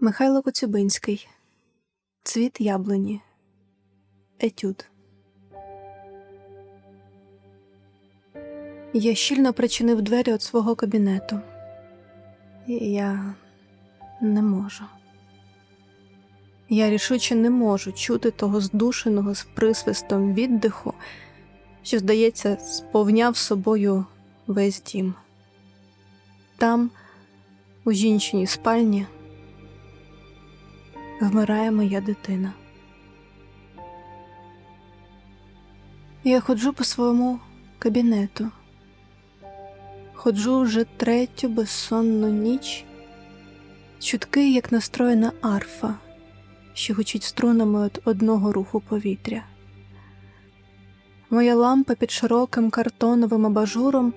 Михайло Коцюбинський Цвіт яблуні Етюд Я щільно причинив двері від свого кабінету. Я не можу. Я рішуче не можу чути того здушеного з присвистом віддиху, що, здається, сповняв собою весь дім. Там, у жінчиній спальні, вмирає моя дитина. Я ходжу по своєму кабінету, ходжу вже третю безсонну ніч, чутки, як настроєна арфа, що гучить струнами від одного руху повітря. Моя лампа під широким картоновим абажуром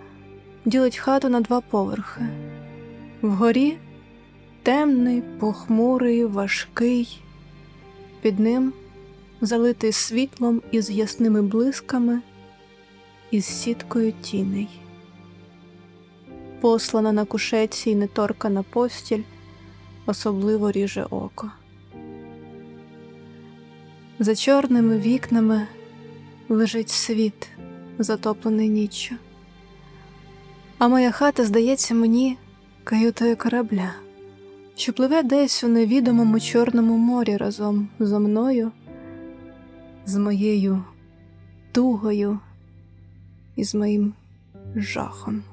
ділить хату на два поверхи. Вгорі темний, похмурий, важкий, під ним залитий світлом із ясними блисками, із сіткою тіней. Послана на кушеці й неторкана постіль особливо ріже око. За чорними вікнами лежить світ, затоплений ніччю. А моя хата здається мені каютою корабля, що пливе десь у невідомому Чорному морі разом зо мною, з моєю тугою і з моїм жахом.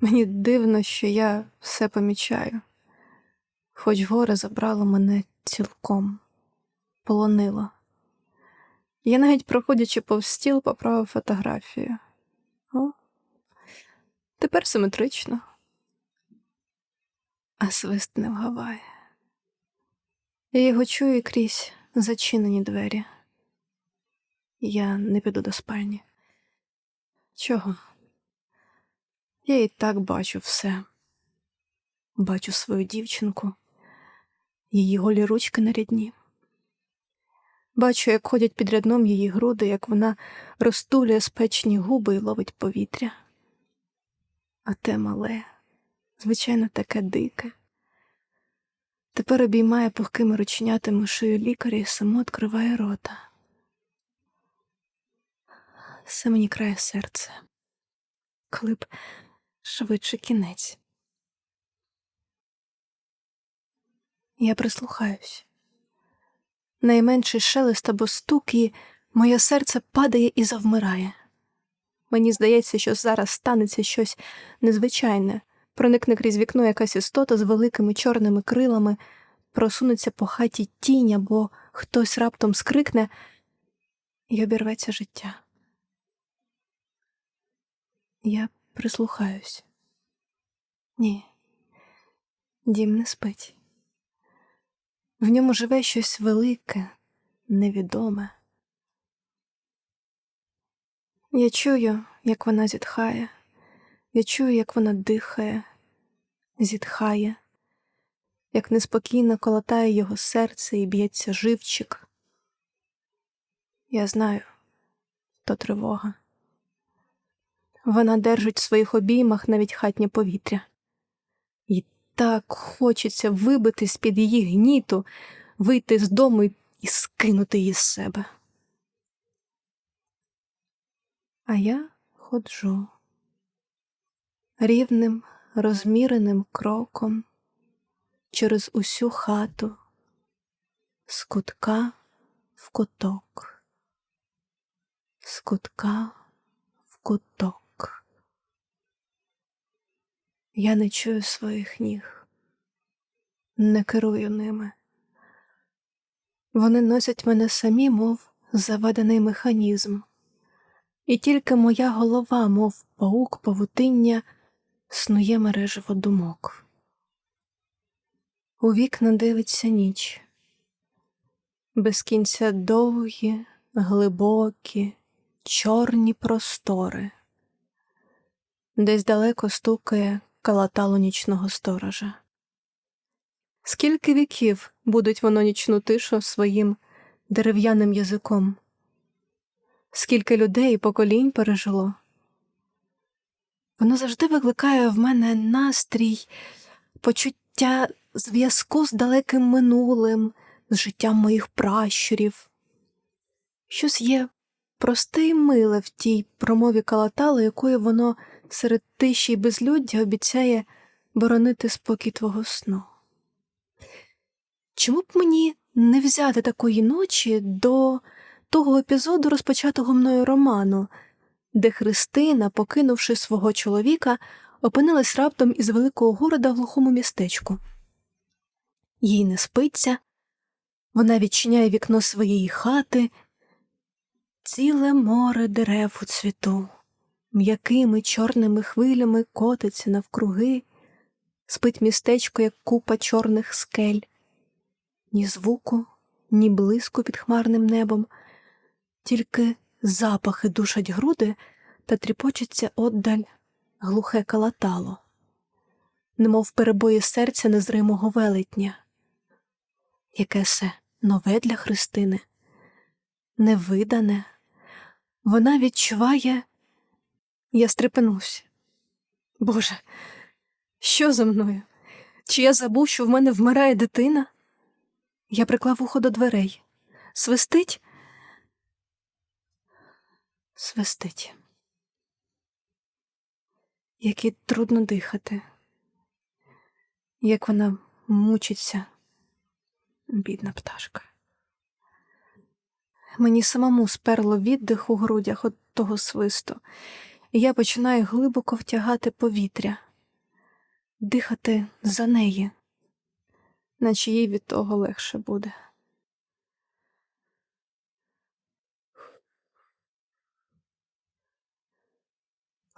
Мені дивно, що я все помічаю, хоч горе забрало мене цілком, полонило. Я навіть, проходячи повз стіл, поправив фотографію. О, тепер симетрично. А свист не вгаває. Я його чую крізь зачинені двері. Я не піду до спальні. Чого? Я і так бачу все. Бачу свою дівчинку, її голі ручки на рядні. Бачу, як ходять під рядном її груди, як вона розтулює спечні губи і ловить повітря. А те мале, звичайно, таке дике. Тепер обіймає пухкими ручнятами шию лікаря і само відкриває рота. Все мені крає серце, коли б швидше кінець. Я прислухаюсь. Найменший шелест або стук, і моє серце падає і завмирає. Мені здається, що зараз станеться щось незвичайне, проникне крізь вікно якась істота з великими чорними крилами, просунеться по хаті тінь, або хтось раптом скрикне і обірветься життя. Я прислухаюсь. Ні, дім не спить. В ньому живе щось велике, невідоме. Я чую, як вона зітхає, я чую, як вона дихає, зітхає, як неспокійно колотає його серце і б'ється живчик. Я знаю, то тривога. Вона держить в своїх обіймах навіть хатнє повітря. І так хочеться вибити з-під її гніту, вийти з дому і скинути її з себе. А я ходжу рівним, розміреним кроком через усю хату, з кутка в куток, з кутка в куток. Я не чую своїх ніг, не керую ними. Вони носять мене самі, мов заведений механізм, і тільки моя голова, мов паук павутиння, снує мережево думок. У вікна дивиться ніч, без кінця довгі, глибокі, чорні простори, десь далеко стукає калатало нічного сторожа. Скільки віків будуть воно нічну тишу своїм дерев'яним язиком? Скільки людей і поколінь пережило? Воно завжди викликає в мене настрій, почуття зв'язку з далеким минулим, з життям моїх пращурів. Щось є просте й миле в тій промові калатала, якою воно серед тиші й безлюддя обіцяє боронити спокій твого сну. Чому б мені не взяти такої ночі до того епізоду, розпочатого мною роману, де Христина, покинувши свого чоловіка, опинилась раптом із великого города в глухому містечку. Їй не спиться, вона відчиняє вікно своєї хати, ціле море дерев у цвіту, м'якими чорними хвилями котиться навкруги, спить містечко, як купа чорних скель, ні звуку, ні блиску під хмарним небом, тільки запахи душать груди та тріпочеться отдаль глухе калатало, немов перебої серця незримого велетня. Яке се нове для Христини, невидане, вона відчуває, я стрепенувся. Боже, що за мною? Чи я забув, що в мене вмирає дитина? Я приклав ухо до дверей. Свистить? Свистить. Як їй трудно дихати, як вона мучиться, бідна пташка. Мені самому сперло віддих у грудях від того свисту, і я починаю глибоко втягати повітря, дихати за неї, наче їй від того легше буде.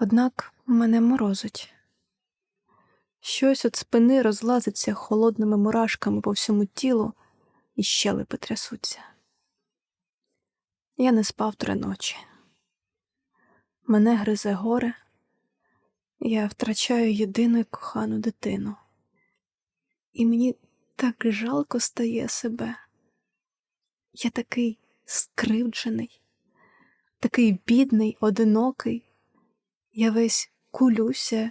Однак мене морозить. Щось від спини розлазиться холодними мурашками по всьому тілу, і щелепи трясуться. Я не спав три ночі. Мене гризе горе, я втрачаю єдину кохану дитину. І мені так жалко стає себе. Я такий скривджений, такий бідний, одинокий. Я весь кулюся,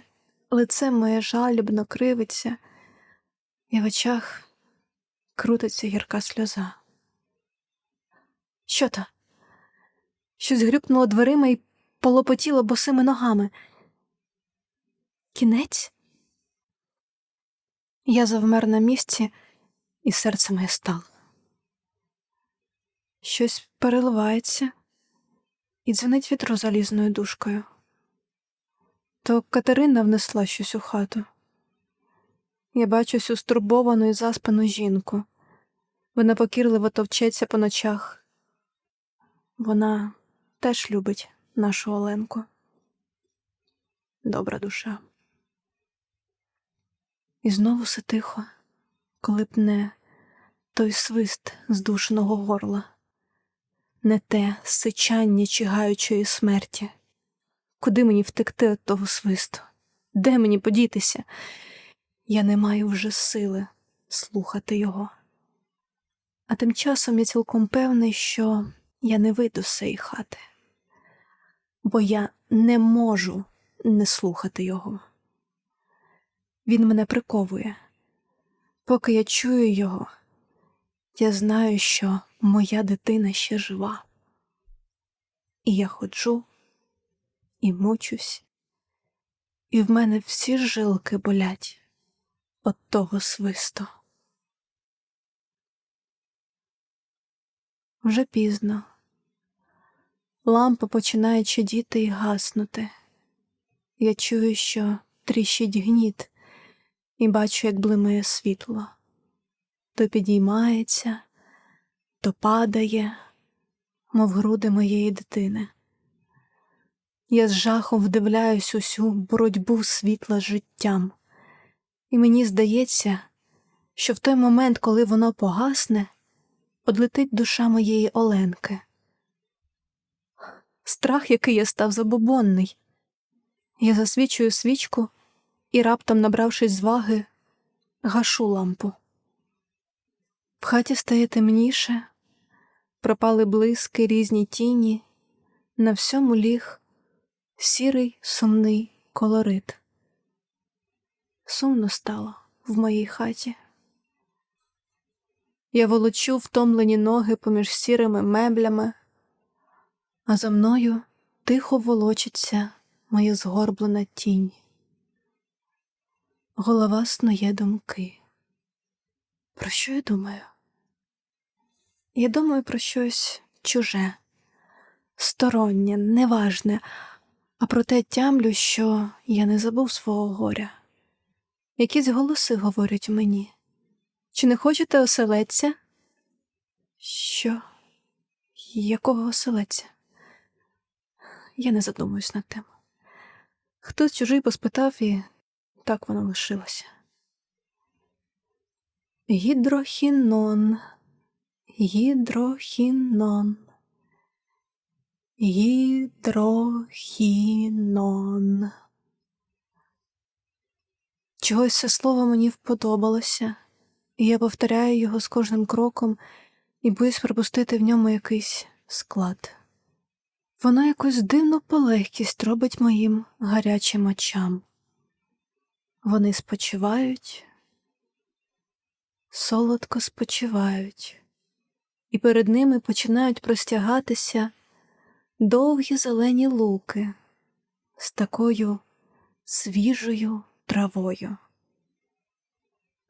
лице моє жалібно кривиться, і в очах крутиться гірка сльоза. Що то? Щось грюкнуло дверима і полопотіло босими ногами. Кінець? Я завмер на місці, і серце моє стало. Щось переливається і дзвонить вітру залізною дужкою. То Катерина внесла щось у хату. Я бачу цю стурбовану і заспану жінку. Вона покірливо товчеться по ночах. Вона теж любить нашу Оленку. Добра душа. І знову все тихо, коли б не той свист здушеного горла, не те сичання чигаючої смерті. Куди мені втекти від того свисту? Де мені подітися? Я не маю вже сили слухати його. А тим часом я цілком певний, що я не вийду з цієї хати, бо я не можу не слухати його. Він мене приковує. Поки я чую його, я знаю, що моя дитина ще жива. І я ходжу і мучусь, і в мене всі жилки болять от того свисту. Вже пізно. Лампа починає чадіти і гаснути. Я чую, що тріщить гніт, і бачу, як блимає світло. То підіймається, то падає, мов груди моєї дитини. Я з жахом вдивляюсь усю боротьбу світла з життям, і мені здається, що в той момент, коли воно погасне, одлетить душа моєї Оленки. Страх, який я став забобонний. Я засвічую свічку і, раптом, набравшись зваги, гашу лампу. В хаті стає темніше, пропали блиски різні тіні, на всьому ліг сірий сумний колорит. Сумно стало в моїй хаті. Я волочу втомлені ноги поміж сірими меблями, а за мною тихо волочиться моя згорблена тінь. Голова снує думки. Про що я думаю? Я думаю про щось чуже, стороннє, неважне, а проте тямлю, що я не забув свого горя. Якісь голоси говорять мені. Чи не хочете оселедця? Що? Якого оселедця? Я не задумуюсь над тим. Хтось чужий поспитав, і так воно лишилося. Гідрохінон, гідрохінон, гідрохінон. Чогось це слово мені вподобалося, і я повторяю його з кожним кроком і боюсь пропустити в ньому якийсь склад. Воно якусь дивну полегкість робить моїм гарячим очам. Вони спочивають, солодко спочивають, і перед ними починають простягатися довгі зелені луки з такою свіжою травою.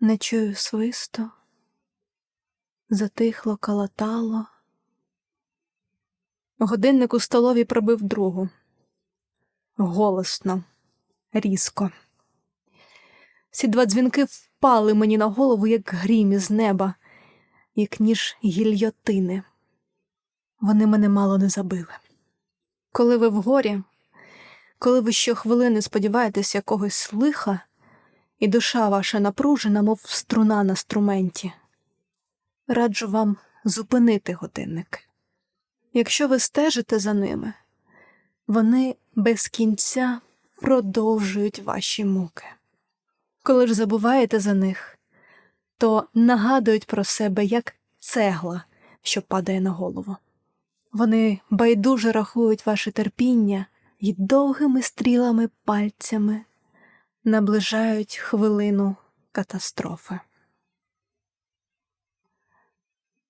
Не чую свисту, затихло калатало. Годинник у столові пробив другу. Голосно, різко. Ці два дзвінки впали мені на голову, як грім із неба, як ніж гільйотини. Вони мене мало не забили. Коли ви в горі, коли ви щохвилини сподіваєтесь якогось лиха, і душа ваша напружена, мов струна на струменті, раджу вам зупинити годинники. Якщо ви стежите за ними, вони без кінця продовжують ваші муки. Коли ж забуваєте за них, то нагадують про себе як цегла, що падає на голову. Вони байдуже рахують ваше терпіння і довгими стрілами пальцями наближають хвилину катастрофи.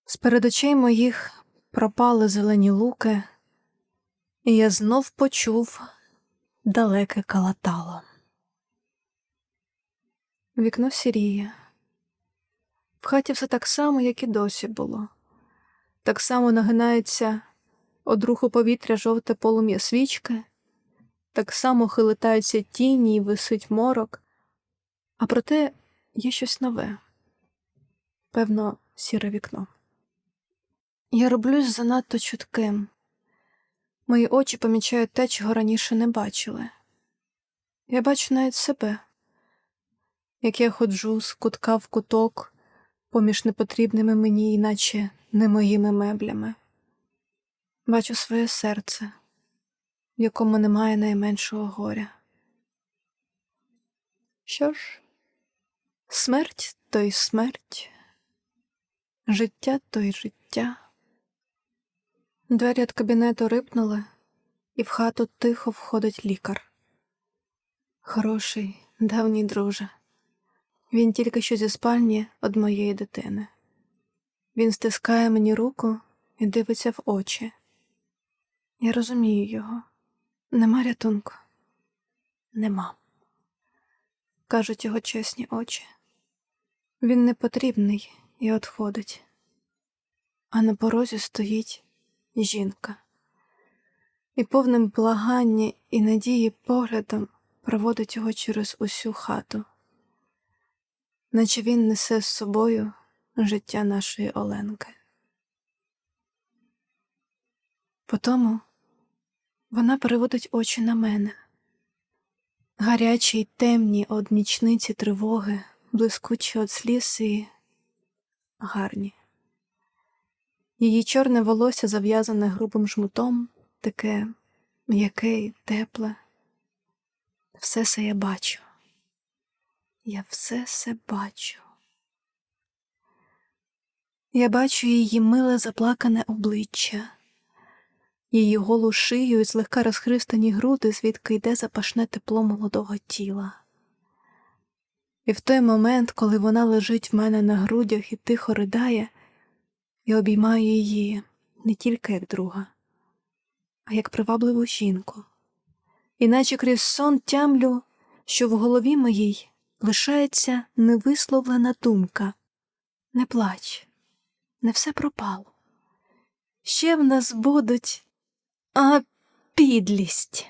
З перед очей моїх пропали зелені луки, і я знов почув далеке калатало. Вікно сіріє. В хаті все так само, як і досі було. Так само нагинається од руху повітря жовте полум'я свічки, так само хилитаються тіні і висить морок, а проте є щось нове певно, сіре вікно. Я роблюсь занадто чутким. Мої очі помічають те, чого раніше не бачили. Я бачу навіть себе, як я ходжу з кутка в куток поміж непотрібними мені, іначе не моїми меблями. Бачу своє серце, в якому немає найменшого горя. Що ж, смерть то й смерть, життя то й життя. Двері від кабінету рипнули, і в хату тихо входить лікар. Хороший, давній друже. Він тільки що зі спальні од моєї дитини. Він стискає мені руку і дивиться в очі. Я розумію його. Нема рятунку. Нема. Кажуть його чесні очі. Він не потрібний і отходить, а на порозі стоїть жінка, і повним благання і надії поглядом проводить його через усю хату, наче він несе з собою життя нашої Оленки. Потому вона переводить очі на мене, гарячі й темні од нічниці тривоги, блискучі од сліз і гарні. Її чорне волосся зав'язане грубим жмутом, таке м'яке й тепле. Все це я бачу. Я все се бачу. Я бачу її миле заплакане обличчя, її голу шию і злегка розхристані груди, звідки йде запашне тепло молодого тіла. І в той момент, коли вона лежить в мене на грудях і тихо ридає, Я обіймаю її не тільки як друга, а як привабливу жінку. Іначе крізь сон тямлю, що в голові моїй лишається невисловлена думка. Не плач, не все пропало. Ще в нас будуть а підлість.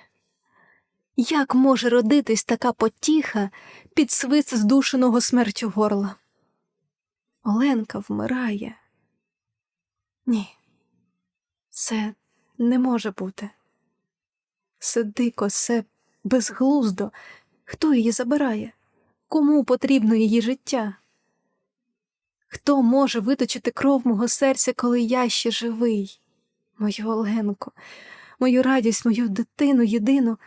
Як може родитись така потіха під свист здушеного смертю горла? Оленка вмирає. Ні, це не може бути. Це дико, це безглуздо. Хто її забирає? Кому потрібно її життя? Хто може виточити кров мого серця, коли я ще живий? Мою Оленку, мою радість, мою дитину єдину.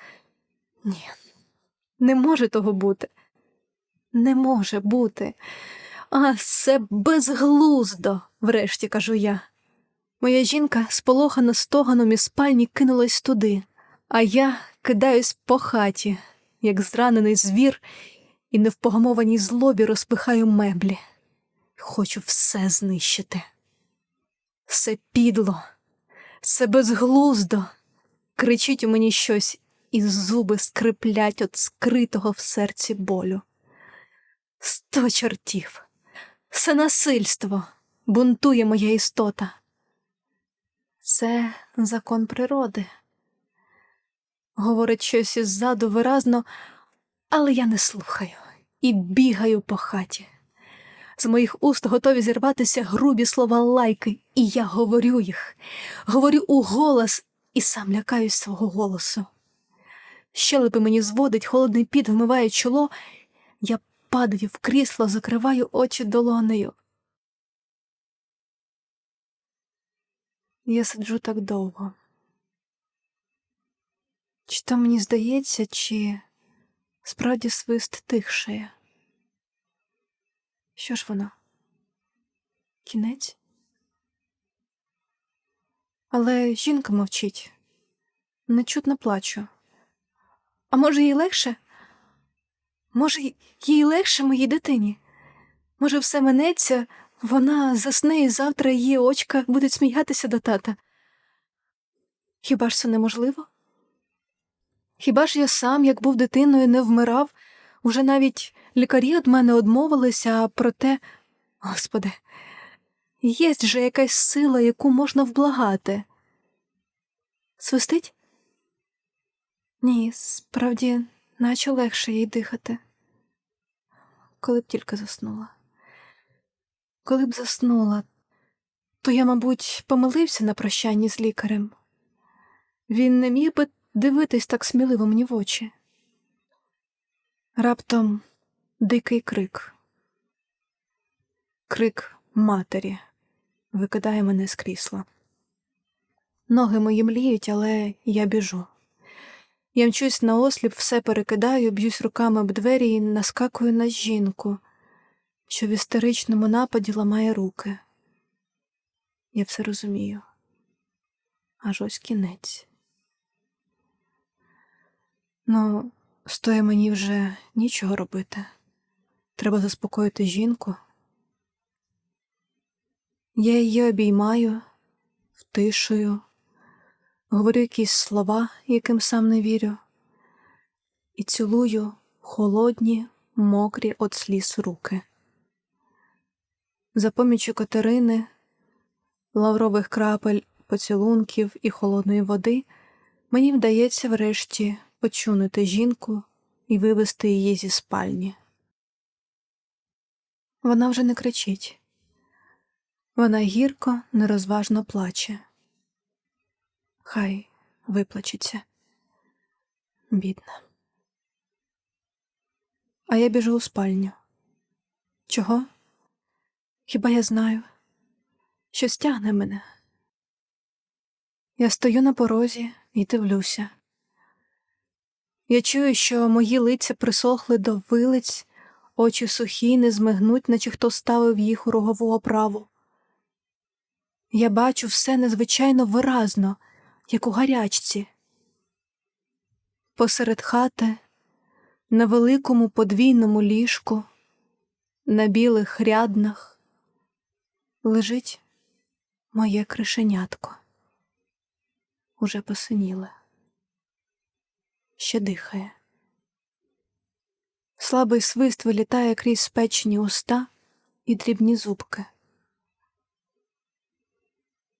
Ні, не може того бути. Не може бути. А це безглуздо, врешті кажу я. Моя жінка сполохана стоганом із спальні кинулась туди, а я кидаюсь по хаті, як зранений звір, і не в погамованій злобі розпихаю меблі. Хочу все знищити. Все підло, все безглуздо, кричить у мені щось, і зуби скриплять от скритого в серці болю. Сто чортів, все насильство, бунтує моя істота. Це закон природи. Говорить щось іззаду виразно, але я не слухаю і бігаю по хаті. З моїх уст готові зірватися грубі слова лайки, і я говорю їх, говорю у голос і сам лякаюсь свого голосу. Щелепи мені зводить, холодний під вмиває чоло, я падаю в крісло, закриваю очі долонею. Я сиджу так довго. Чи то мені здається, чи справді свист тихшає? Що ж воно? Кінець? Але жінка мовчить, нечутно плачу. А може, їй легше? Може, їй легше моїй дитині? Може, все минеться, вона засне і завтра її очка будуть сміятися до тата. Хіба ж це неможливо? Хіба ж я сам, як був дитиною, не вмирав, уже навіть лікарі від мене одмовилися, а проте, господи, є же якась сила, яку можна вблагати. Свистить? Ні, справді, наче легше їй дихати. Коли б тільки заснула. Коли б заснула, то я, мабуть, помилився на прощанні з лікарем. Він не міг би дивитись так сміливо мені в очі. Раптом дикий крик. Крик матері викидає мене з крісла. Ноги мої мліють, але я біжу. Я мчусь на осліп, все перекидаю, б'юсь руками об двері і наскакую на жінку, що в істеричному нападі ламає руки. Я все розумію. Аж ось кінець. Ну, стоє мені вже нічого робити. Треба заспокоїти жінку. Я її обіймаю, втишую, говорю якісь слова, яким сам не вірю, і цілую холодні, мокрі от сліз руки. За помічю Катерини, лаврових крапель, поцілунків і холодної води мені вдається врешті почунити жінку і вивести її зі спальні. Вона вже не кричить, вона гірко, нерозважно плаче. Хай виплачеться, бідна. А я біжу у спальню. Чого? Хіба я знаю, що стягне мене? Я стою на порозі і дивлюся. Я чую, що мої лиця присохли до вилиць, очі сухі, не змигнуть, наче хто ставив їх у рогову оправу. Я бачу все незвичайно виразно, як у гарячці. Посеред хати, на великому подвійному ліжку, на білих ряднах лежить моє кришенятко. Уже посиніле, ще дихає. Слабий свист вилітає крізь спечені уста і дрібні зубки.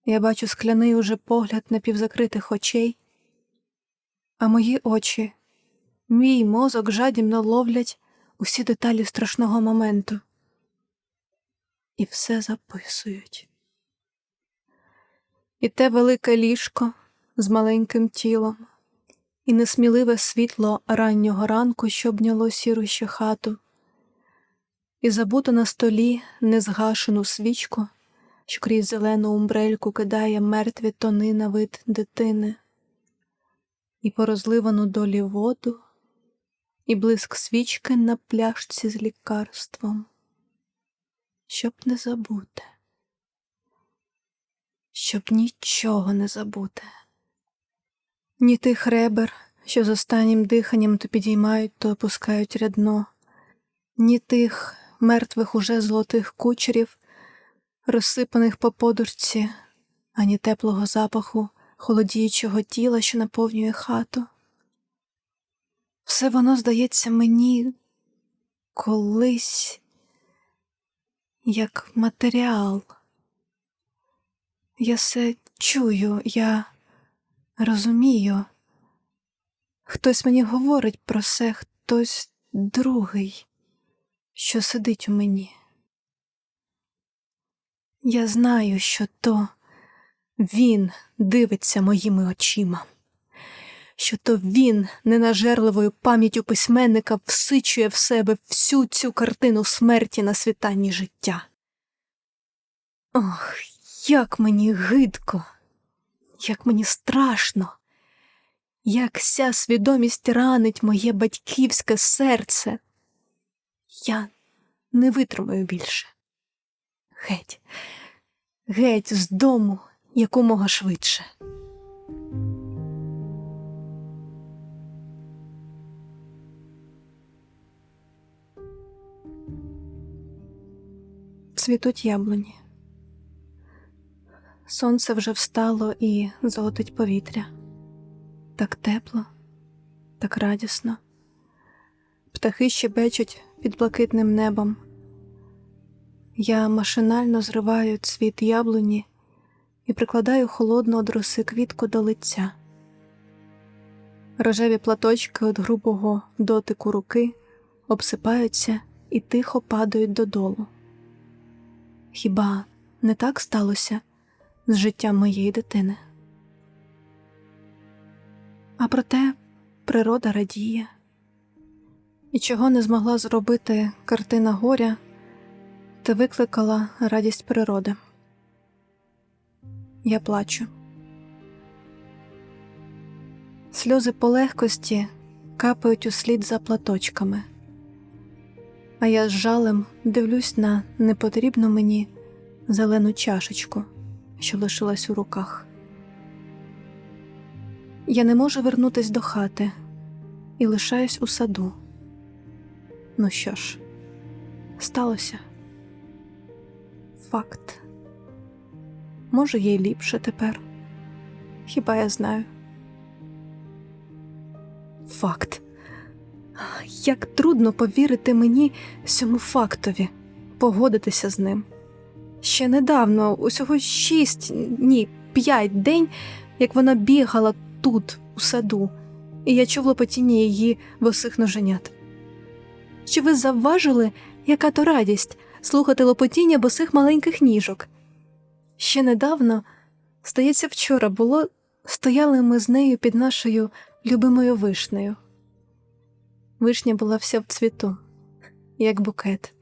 Я бачу скляний уже погляд напівзакритих очей, а мої очі, мій мозок жадібно ловлять усі деталі страшного моменту і все записують. І те велике ліжко з маленьким тілом, і несміливе світло раннього ранку, що обняло сіру ще хату, і забуто на столі незгашену свічку, що крізь зелену умбрельку кидає мертві тони на вид дитини, і порозливану долі воду, і блиск свічки на пляшці з лікарством, щоб не забути, щоб нічого не забути ні тих ребер, що з останнім диханням то підіймають, то опускають рядно, ні тих мертвих уже золотих кучерів, розсипаних по подушці, ані теплого запаху холодіючого тіла, що наповнює хату. Все воно здається мені колись як матеріал. Я все чую, я розумію. Хтось мені говорить про це, хтось другий, що сидить у мені. Я знаю, що то він дивиться моїми очима, що то він ненажерливою пам'яттю письменника всичує в себе всю цю картину смерті на світанні життя. Ох, як мені гидко! Як мені страшно, як ся свідомість ранить моє батьківське серце. Я не витримаю більше. Геть, геть з дому якомога швидше. Цвітуть яблуні. Сонце вже встало і золотить повітря. Так тепло, так радісно. Птахи щебечуть під блакитним небом. Я машинально зриваю цвіт яблуні і прикладаю холодну од роси квітку до лиця. Рожеві платочки від грубого дотику руки обсипаються і тихо падають додолу. Хіба не так сталося? З життям моєї дитини. А проте природа радіє, і чого не змогла зробити картина горя, та викликала радість природи. Я плачу. Сльози полегкості капають услід за платочками, а я з жалем дивлюсь на непотрібну мені зелену чашечку що лишилась у руках. Я не можу вернутись до хати і лишаюсь у саду. Ну що ж, сталося факт. Може, їй ліпше тепер. Хіба я знаю? Факт. Як трудно повірити мені цьому фактові, погодитися з ним. Ще недавно, усього шість, ні, п'ять день, як вона бігала тут, у саду, і я чув лопотіння її босих ноженят. Чи ви завважили, яка то радість слухати лопотіння босих маленьких ніжок? Ще недавно, здається, вчора було, стояли ми з нею під нашою любимою вишнею. Вишня була вся в цвіту, як букет.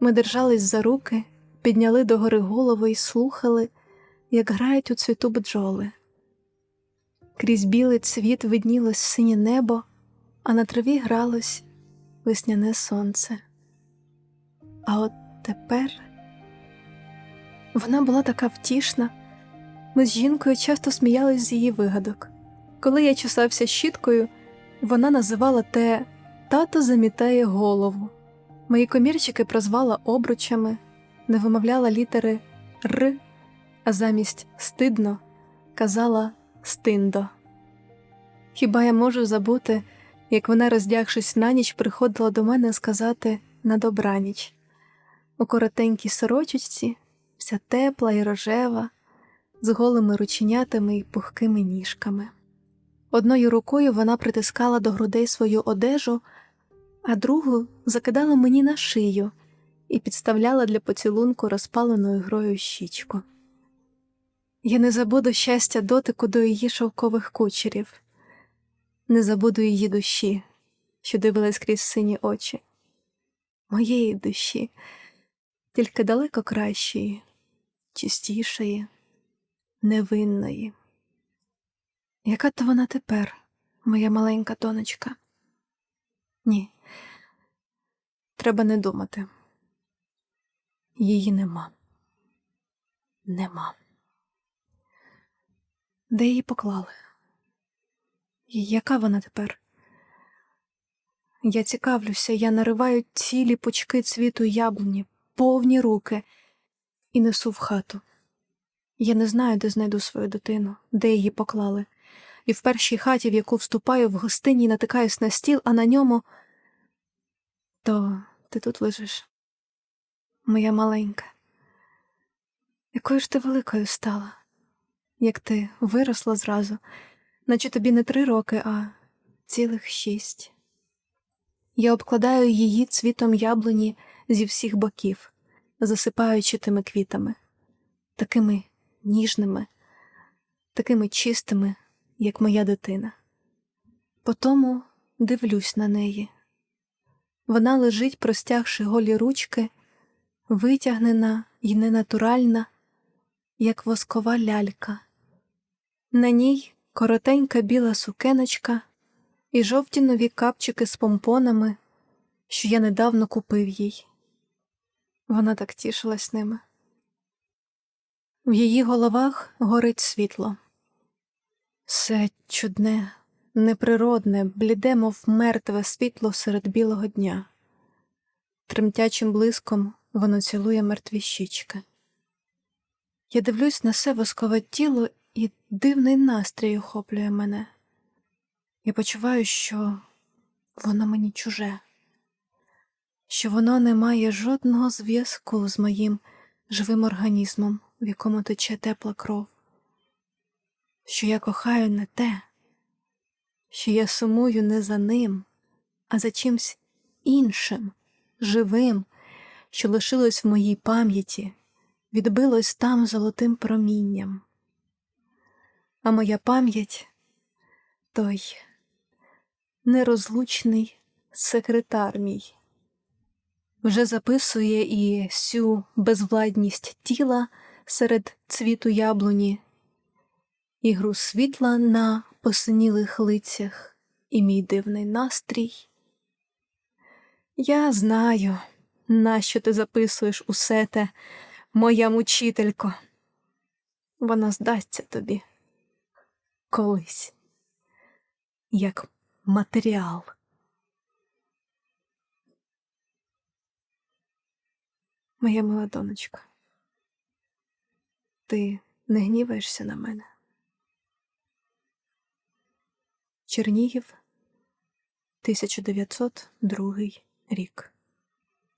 Ми держались за руки, підняли догори голови і слухали, як грають у цвіту бджоли. Крізь білий цвіт виднілось синє небо, а на траві гралось весняне сонце. А от тепер вона була така втішна. Ми з жінкою часто сміялись з її вигадок. Коли я чесався щіткою, вона називала те тато замітає голову. Мої комірчики прозвала обручами, не вимовляла літери Р а замість стидно казала стиндо. Хіба я можу забути, як вона, роздягшись на ніч, приходила до мене сказати на добраніч у коротенькій сорочечці, вся тепла і рожева, з голими рученятами і пухкими ніжками. Одною рукою вона притискала до грудей свою одежу, а другу закидала мені на шию і підставляла для поцілунку розпаленою грою щічку. Я не забуду щастя дотику до її шовкових кучерів, не забуду її душі, що дивилась крізь сині очі, моєї душі, тільки далеко кращої, чистішої, невинної. Яка то вона тепер, моя маленька донечка? Ні, треба не думати. Її нема. Нема. Де її поклали? І Яка вона тепер? Я цікавлюся, я нариваю цілі пучки цвіту яблуні, повні руки, і несу в хату. Я не знаю, де знайду свою дитину, де її поклали, і в першій хаті, в яку вступаю в гостині, натикаюсь на стіл, а на ньому то ти тут лежиш, моя маленька. Якою ж ти великою стала, як ти виросла зразу, наче тобі не три роки, а цілих шість. Я обкладаю її цвітом яблуні зі всіх боків, засипаючи тими квітами, такими ніжними, такими чистими, як моя дитина. Потому дивлюсь на неї. Вона лежить, простягши голі ручки, витягнена і ненатуральна, як воскова лялька. На ній коротенька біла сукеночка і жовті нові капчики з помпонами, що я недавно купив їй. Вона так тішилась ними. В її головах горить світло. Все чудне, неприродне, бліде, мов мертве світло серед білого дня. Тремтячим блиском воно цілує мертві щічки. Я дивлюсь на все воскове тіло, і дивний настрій охоплює мене. Я почуваю, що воно мені чуже, що воно не має жодного зв'язку з моїм живим організмом, в якому тече тепла кров, що я кохаю не те, що я сумую не за ним, а за чимсь іншим, живим, що лишилось в моїй пам'яті, відбилось там золотим промінням. А моя пам'ять той нерозлучний секретар мій вже записує і всю безвладність тіла серед цвіту яблуні, і гру світла на посинілих лицях, і мій дивний настрій. Я знаю, нащо ти записуєш усе те, моя мучителько. Вона здасться тобі колись, як матеріал. Моя мила донечка, ти не гніваєшся на мене? Чернігів, 1902 рік.